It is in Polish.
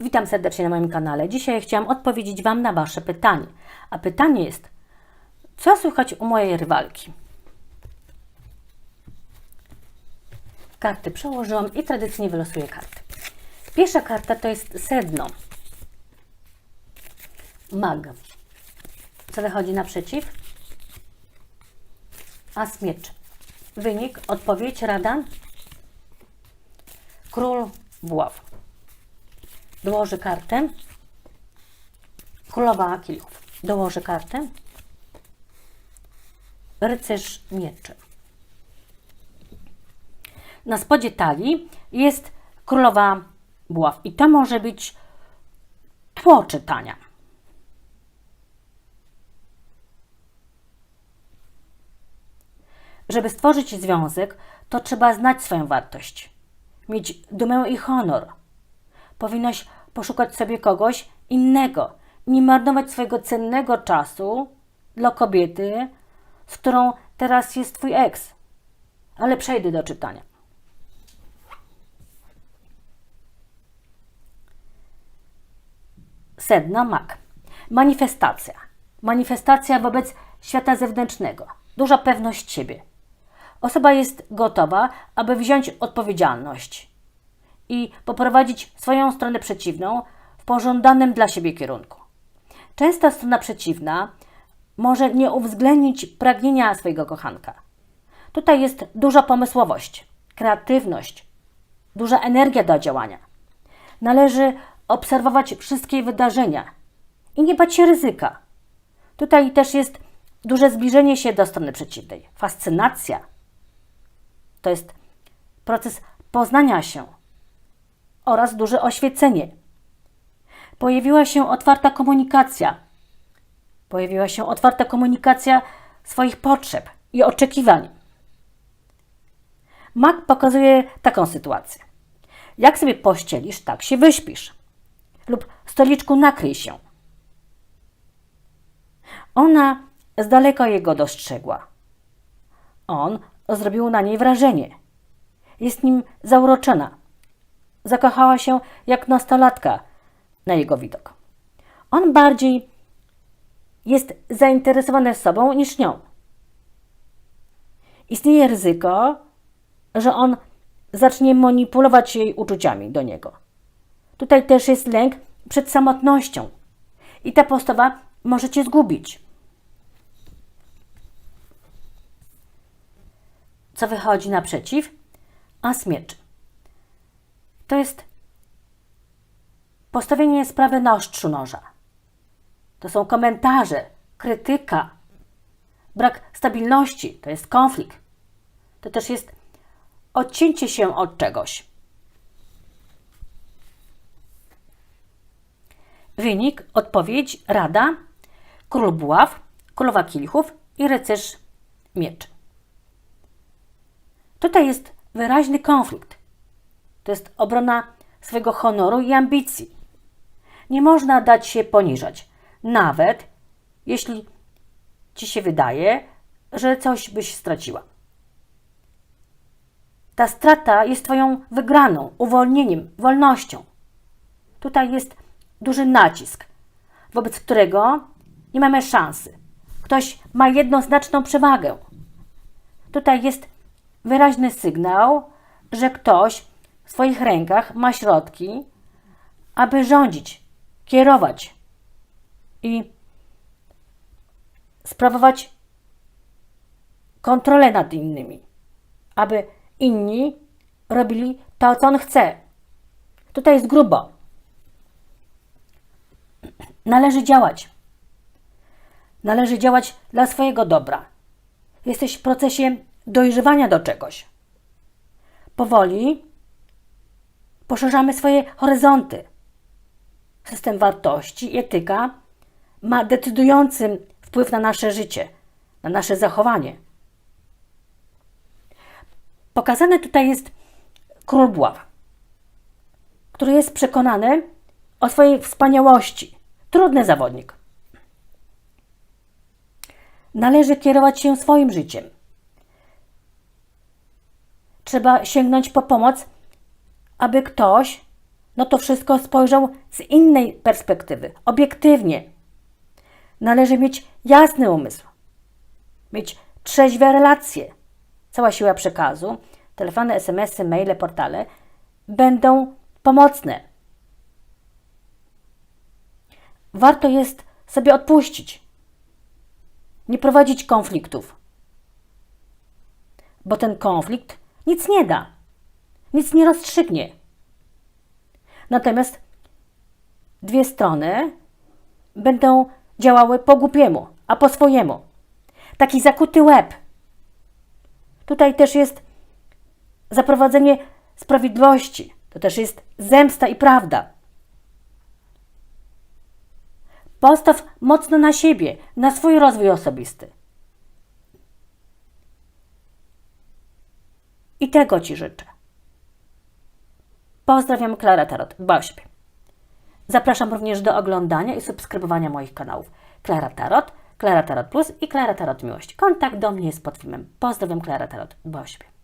Witam serdecznie na moim kanale. Dzisiaj chciałam odpowiedzieć Wam na Wasze pytanie. A pytanie jest, co słychać u mojej rywalki? Karty przełożyłam i tradycyjnie wylosuję karty. Pierwsza karta to jest sedno. Mag. Co wychodzi naprzeciw? As mieczy. Wynik, odpowiedź, rada? Król buław. Dołożę kartę. Królowa kijów. Dołożę kartę. Rycerz mieczy. Na spodzie talii jest królowa buław. I to może być tło czytania. Żeby stworzyć związek, to trzeba znać swoją wartość, mieć dumę i honor. Powinnaś poszukać sobie kogoś innego, nie marnować swojego cennego czasu dla kobiety, z którą teraz jest twój eks. Ale przejdę do czytania. Sedna mak. Manifestacja. Manifestacja wobec świata zewnętrznego. Duża pewność siebie. Osoba jest gotowa, aby wziąć odpowiedzialność i poprowadzić swoją stronę przeciwną w pożądanym dla siebie kierunku. Często strona przeciwna może nie uwzględnić pragnienia swojego kochanka. Tutaj jest duża pomysłowość, kreatywność, duża energia do działania. Należy obserwować wszystkie wydarzenia i nie bać się ryzyka. Tutaj też jest duże zbliżenie się do strony przeciwnej, fascynacja. To jest proces poznania się oraz duże oświecenie. Pojawiła się otwarta komunikacja. Pojawiła się otwarta komunikacja swoich potrzeb i oczekiwań. Mak pokazuje taką sytuację. Jak sobie pościelisz, tak się wyśpisz. Lub stoliczku nakryj się. Ona z daleka jego dostrzegła. On zrobił na niej wrażenie. Jest nim zauroczona. Zakochała się jak nastolatka na jego widok. On bardziej jest zainteresowany sobą niż nią. Istnieje ryzyko, że on zacznie manipulować jej uczuciami do niego. Tutaj też jest lęk przed samotnością i ta postawa może cię zgubić. Co wychodzi naprzeciw? As mieczy. To jest postawienie sprawy na ostrzu noża. To są komentarze, krytyka, brak stabilności, to jest konflikt. To też jest odcięcie się od czegoś. Wynik, odpowiedź, rada, król buław, królowa kielichów i rycerz mieczy. Tutaj jest wyraźny konflikt. To jest obrona swojego honoru i ambicji. Nie można dać się poniżać, nawet jeśli ci się wydaje, że coś byś straciła. Ta strata jest Twoją wygraną, uwolnieniem, wolnością. Tutaj jest duży nacisk, wobec którego nie mamy szansy. Ktoś ma jednoznaczną przewagę. Tutaj jest wyraźny sygnał, że ktoś w swoich rękach ma środki, aby rządzić, kierować i sprawować kontrolę nad innymi, aby inni robili to, co on chce. Tutaj jest grubo. Należy działać. Należy działać dla swojego dobra. Jesteś w procesie dojrzewania do czegoś. Powoli poszerzamy swoje horyzonty. System wartości i etyka ma decydujący wpływ na nasze życie, na nasze zachowanie. Pokazany tutaj jest król buław, który jest przekonany o swojej wspaniałości. Trudny zawodnik. Należy kierować się swoim życiem. Trzeba sięgnąć po pomoc, aby ktoś no to wszystko spojrzał z innej perspektywy, obiektywnie. Należy mieć jasny umysł, mieć trzeźwe relacje. Cała siła przekazu, telefony, SMS-y, maile, portale będą pomocne. Warto jest sobie odpuścić, nie prowadzić konfliktów, bo ten konflikt nic nie da, nic nie rozstrzygnie. Natomiast dwie strony będą działały po głupiemu, a po swojemu. Taki zakuty łeb. Tutaj też jest zaprowadzenie sprawiedliwości. To też jest zemsta i prawda. Postaw mocno na siebie, na swój rozwój osobisty. I tego Ci życzę. Pozdrawiam, Klara Tarot. Dbaj o siebie. Zapraszam również do oglądania i subskrybowania moich kanałów Klara Tarot, Klara Tarot Plus i Klara Tarot Miłość. Kontakt do mnie jest pod filmem. Pozdrawiam, Klara Tarot. Dbaj o siebie.